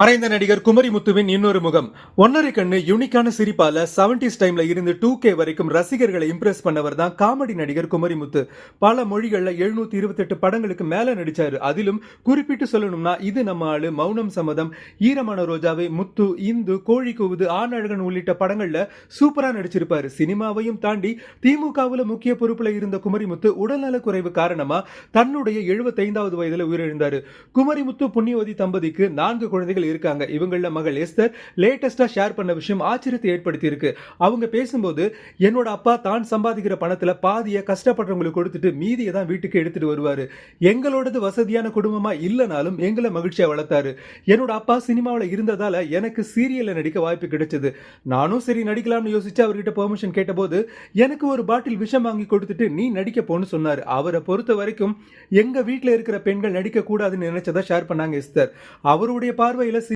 மறைந்த நடிகர் குமரிமுத்துவின் இன்னொரு முகம். ஒன்னரை கண்ணு யூனிக்கான சிரிப்பால செவன்டிஸ் டைம்ல இருந்து டூ கே வரைக்கும் ரசிகர்களை இம்ப்ரெஸ் பண்ணவர் தான் காமெடி நடிகர் குமரிமுத்து. பல மொழிகள்ல எழுநூத்தி இருபத்தெட்டு படங்களுக்கு மேல நடிச்சாரு. அதிலும் குறிப்பிட்டு சொல்லணும்னா இது நம்ம ஆளு மௌனம் சம்மதம் ஈரமான ரோஜாவை முத்து இந்து கோழி கூவுது ஆணழகன் உள்ளிட்ட படங்கள்ல சூப்பரா நடிச்சிருப்பாரு. சினிமாவையும் தாண்டி திமுகவுல முக்கிய பொறுப்புல இருந்த குமரிமுத்து உடல்நல குறைவு காரணமா தன்னுடைய எழுபத்தைந்தாவது வயதுல உயிரிழந்தாரு. குமரிமுத்து புண்ணியவதி தம்பதிக்கு நான்கு குழந்தைகள் இருக்காங்க. இவங்கள மகள் எஸ்தர் லேட்டஸ்டா ஷேர் பண்ண விஷயம் ஆச்சரியத்தை ஏற்படுத்தியிருக்கு. அவங்க பேசும்போது என்னோட அப்பா தான் சம்பாதிக்கிற பணத்தில் பாதியை கஷ்டப்படுறவங்களுக்கு கொடுத்துட்டு மீதியை தான் வீட்டுக்கு எடுத்துட்டு வருவார். எங்களோடது வசதியான குடும்பமா இல்லைனாலும் எங்களை மகிழ்ச்சியாக வளர்த்தாரு. என்னோட அப்பா சினிமாவில் இருந்ததால எனக்கு சீரியல்ல நடிக்க வாய்ப்பு கிடைச்சது. நானும் சரி நடிக்கலாம்னு யோசிச்சு அவர்கிட்ட பெர்மிஷன் கேட்டபோது எனக்கு ஒரு பாட்டில் விஷம் வாங்கி கொடுத்துட்டு நீ நடிக்க போன்னு சொன்னாரு. அவரை பொறுத்த வரைக்கும் எங்க வீட்டில் இருக்கிற பெண்கள் நடிக்க கூடாதுன்னு ஷேர் பண்ணாங்க எஸ்தர். அவருடைய பார்வையில்